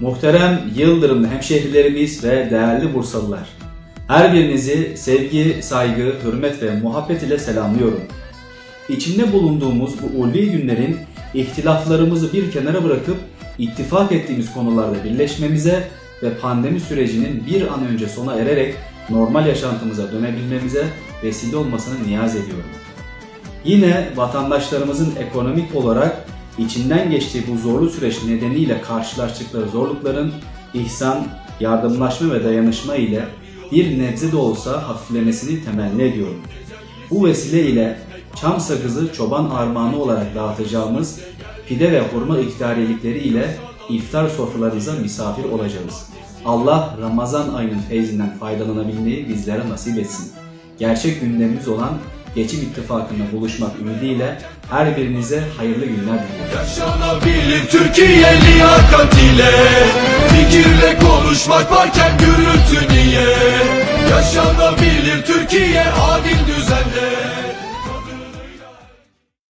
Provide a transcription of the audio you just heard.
Muhterem Yıldırım hemşehrilerimiz ve değerli Bursalılar. Her birinizi sevgi, saygı, hürmet ve muhabbet ile selamlıyorum. İçinde bulunduğumuz bu ulvi günlerin ihtilaflarımızı bir kenara bırakıp ittifak ettiğimiz konularda birleşmemize ve pandemi sürecinin bir an önce sona ererek normal yaşantımıza dönebilmemize vesile olmasını niyaz ediyorum. Yine vatandaşlarımızın ekonomik olarak içinden geçtiği bu zorlu süreç nedeniyle karşılaştıkları zorlukların ihsan, yardımlaşma ve dayanışma ile bir nebze de olsa hafiflemesini temenni ediyorum. Bu vesile ile çam sakızı çoban armağanı olarak dağıtacağımız pide ve hurma iftariyelikleri ile iftar sofralarınıza misafir olacağız. Allah Ramazan ayının feyzinden faydalanabilmeyi bizlere nasip etsin. Gerçek gündemimiz olan Geçim İttifakı'nda buluşmak ümidiyle her birinize hayırlı günler diliyorum. Yaşanabilir Türkiye liyakat ile Fikirle konuşmak varken gürültü